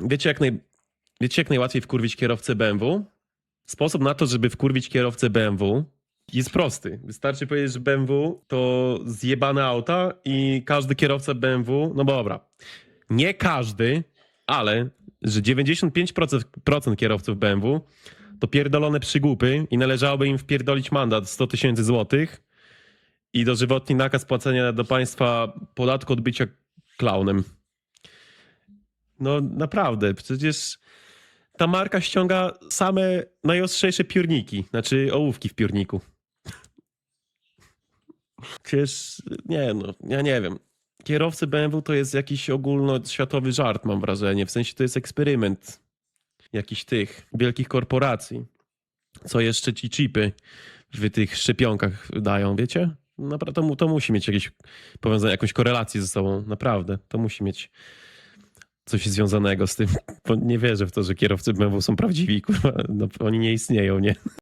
Wiecie jak, naj... Wiecie, jak najłatwiej wkurwić kierowcę BMW? Sposób na to, żeby wkurwić kierowcę BMW jest prosty. Wystarczy powiedzieć, że BMW to zjebane auta i każdy kierowca BMW, no dobra, nie każdy, ale że 95% procent kierowców BMW to pierdolone przygłupy i należałoby im wpierdolić mandat 100 tysięcy złotych i dożywotni nakaz płacenia do państwa podatku od bycia klaunem. No naprawdę, przecież ta marka ściąga same najostrzejsze piórniki, znaczy ołówki w piórniku. Przecież, nie no, ja nie wiem. Kierowcy BMW to jest jakiś ogólnoświatowy żart, mam wrażenie. W sensie to jest eksperyment jakichś tych wielkich korporacji. Co jeszcze ci chipy w tych szczepionkach dają, wiecie? Naprawdę to, to musi mieć jakieś powiązanie, jakąś korelację ze sobą. Naprawdę. To musi mieć coś związanego z tym. Bo nie wierzę w to, że kierowcy BMW są prawdziwi, kurwa. No, oni nie istnieją, nie?